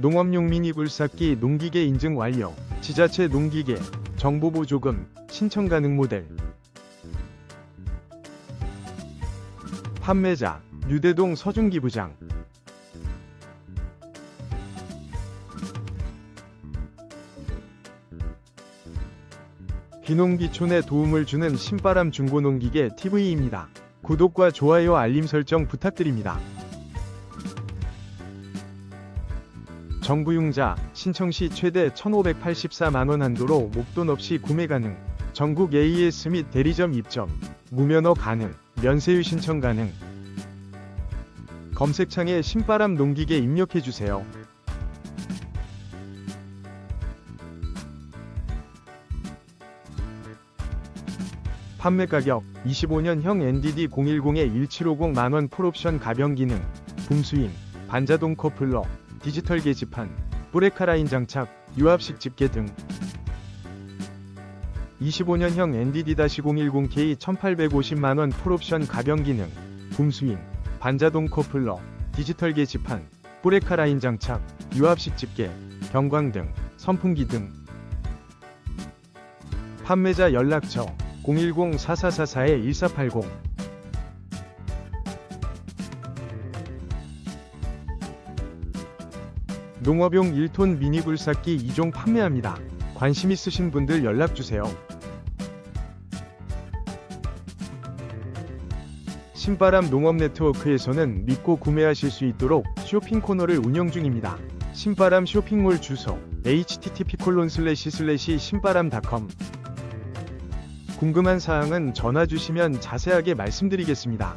농업용 미니 굴삭기 농기계 인증 완료. 지자체 농기계 정보 보조금 신청 가능 모델. 판매자 유대동 서준기 부장. 귀농귀촌에 도움을 주는 신바람 중고농기계 TV입니다. 구독과 좋아요 알림 설정 부탁드립니다. 정부융자 신청 시 최대 1,584만원 한도로 목돈 없이 구매 가능. 전국 AS 및 대리점 입점. 무면허 가능. 면세유 신청 가능. 검색창에 신바람 농기계 입력해 주세요. 판매 가격 25년형 NDD 010-1750 만원 풀옵션 가변 기능, 붐스윙, 반자동 커플러, 디지털 게시판, 브레카라인 장착, 유압식 집게 등 25년형 NDD-010K 1850만원 풀옵션 가변 기능, 붐스윙, 반자동 커플러, 디지털 게시판, 브레카라인 장착, 유압식 집게, 경광 등, 선풍기 등 판매자 연락처 010-4444-1480 농업용 1톤 미니 굴삭기 2종 판매합니다. 관심 있으신 분들 연락주세요. 신바람 농업 네트워크에서는 믿고 구매하실 수 있도록 쇼핑 코너를 운영 중입니다. 신바람 쇼핑몰 주소 http://신바람.com 궁금한 사항은 전화 주시면 자세하게 말씀드리겠습니다.